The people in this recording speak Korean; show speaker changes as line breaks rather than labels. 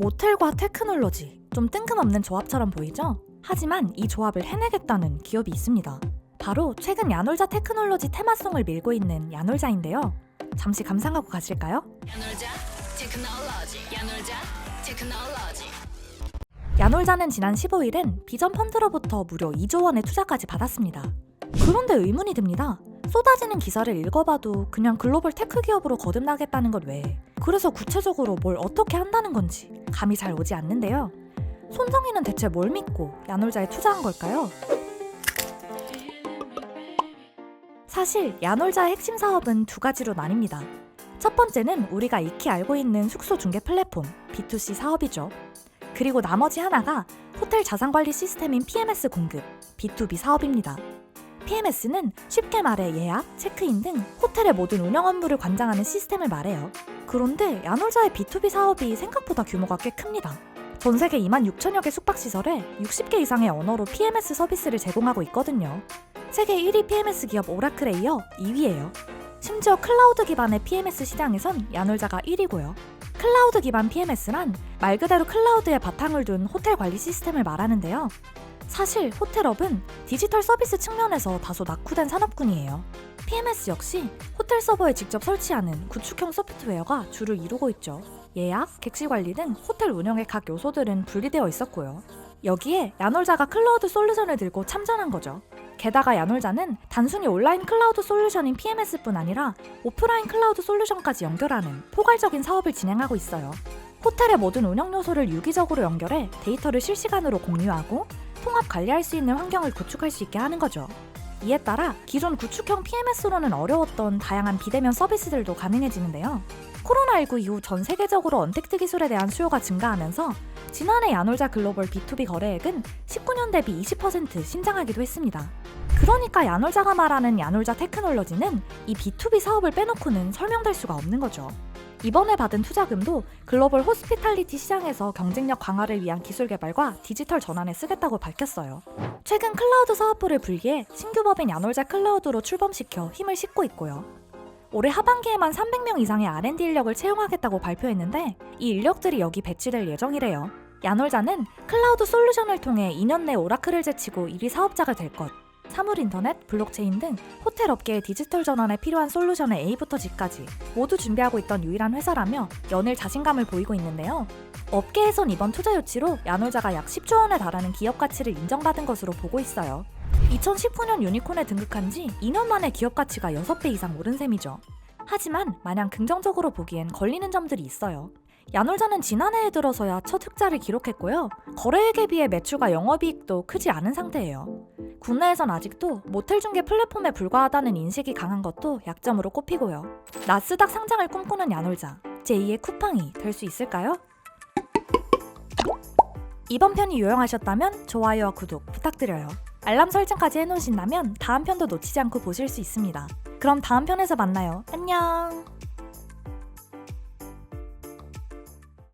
모텔과 테크놀로지 좀 뜬금없는 조합처럼 보이죠? 하지만 이 조합을 해내겠다는 기업이 있습니다. 바로 최근 야놀자 테크놀로지 테마송을 밀고 있는 야놀자인데요. 잠시 감상하고 가실까요?
야놀자 테크놀로지 야놀자 테크놀로지
야놀자는 지난 15일엔 비전 펀드로부터 무려 2조 원의 투자까지 받았습니다. 그런데 의문이 듭니다. 쏟아지는 기사를 읽어봐도 그냥 글로벌 테크 기업으로 거듭나겠다는 것 외에 그래서 구체적으로 뭘 어떻게 한다는 건지 감이 잘 오지 않는데요. 손정희는 대체 뭘 믿고 야놀자에 투자한 걸까요? 사실 야놀자의 핵심 사업은 두 가지로 나뉩니다. 첫 번째는 우리가 익히 알고 있는 숙소 중개 플랫폼 B2C 사업이죠. 그리고 나머지 하나가 호텔 자산관리 시스템인 PMS 공급, B2B 사업입니다. PMS는 쉽게 말해 예약, 체크인 등 호텔의 모든 운영 업무를 관장하는 시스템을 말해요. 그런데 야놀자의 B2B 사업이 생각보다 규모가 꽤 큽니다. 전 세계 2만 6천여 개 숙박시설에 60개 이상의 언어로 PMS 서비스를 제공하고 있거든요. 세계 1위 PMS 기업 오라클에 이어 2위예요. 심지어 클라우드 기반의 PMS 시장에선 야놀자가 1위고요. 클라우드 기반 PMS란 말 그대로 클라우드에 바탕을 둔 호텔 관리 시스템을 말하는데요. 사실 호텔업은 디지털 서비스 측면에서 다소 낙후된 산업군이에요. PMS 역시 호텔 서버에 직접 설치하는 구축형 소프트웨어가 주를 이루고 있죠. 예약, 객실 관리 등 호텔 운영의 각 요소들은 분리되어 있었고요. 여기에 야놀자가 클라우드 솔루션을 들고 참전한 거죠. 게다가 야놀자는 단순히 온라인 클라우드 솔루션인 PMS뿐 아니라 오프라인 클라우드 솔루션까지 연결하는 포괄적인 사업을 진행하고 있어요. 호텔의 모든 운영 요소를 유기적으로 연결해 데이터를 실시간으로 공유하고 통합 관리할 수 있는 환경을 구축할 수 있게 하는 거죠. 이에 따라 기존 구축형 PMS로는 어려웠던 다양한 비대면 서비스들도 가능해지는데요. 코로나19 이후 전 세계적으로 언택트 기술에 대한 수요가 증가하면서 지난해 야놀자 글로벌 B2B 거래액은 19년 대비 20% 신장하기도 했습니다. 그러니까 야놀자가 말하는 야놀자 테크놀로지는 이 B2B 사업을 빼놓고는 설명될 수가 없는 거죠. 이번에 받은 투자금도 글로벌 호스피탈리티 시장에서 경쟁력 강화를 위한 기술 개발과 디지털 전환에 쓰겠다고 밝혔어요. 최근 클라우드 사업부를 분리해 신규 법인 야놀자 클라우드로 출범시켜 힘을 싣고 있고요. 올해 하반기에만 300명 이상의 R&D 인력을 채용하겠다고 발표했는데 이 인력들이 여기 배치될 예정이래요. 야놀자는 클라우드 솔루션을 통해 2년 내 오라클을 제치고 1위 사업자가 될 것. 사물 인터넷, 블록체인 등 호텔 업계의 디지털 전환에 필요한 솔루션의 A부터 G까지 모두 준비하고 있던 유일한 회사라며 연일 자신감을 보이고 있는데요. 업계에선 이번 투자 유치로 야놀자가 약 10조 원에 달하는 기업 가치를 인정받은 것으로 보고 있어요. 2019년 유니콘에 등극한 지 2년 만에 기업 가치가 6배 이상 오른 셈이죠. 하지만 마냥 긍정적으로 보기엔 걸리는 점들이 있어요. 야놀자는 지난해에 들어서야 첫 흑자를 기록했고요. 거래액에 비해 매출과 영업이익도 크지 않은 상태예요. 국내에선 아직도 모텔 중개 플랫폼에 불과하다는 인식이 강한 것도 약점으로 꼽히고요. 나스닥 상장을 꿈꾸는 야놀자, 제2의 쿠팡이 될 수 있을까요? 이번 편이 유용하셨다면 좋아요와 구독 부탁드려요. 알람 설정까지 해놓으신다면 다음 편도 놓치지 않고 보실 수 있습니다. 그럼 다음 편에서 만나요. 안녕!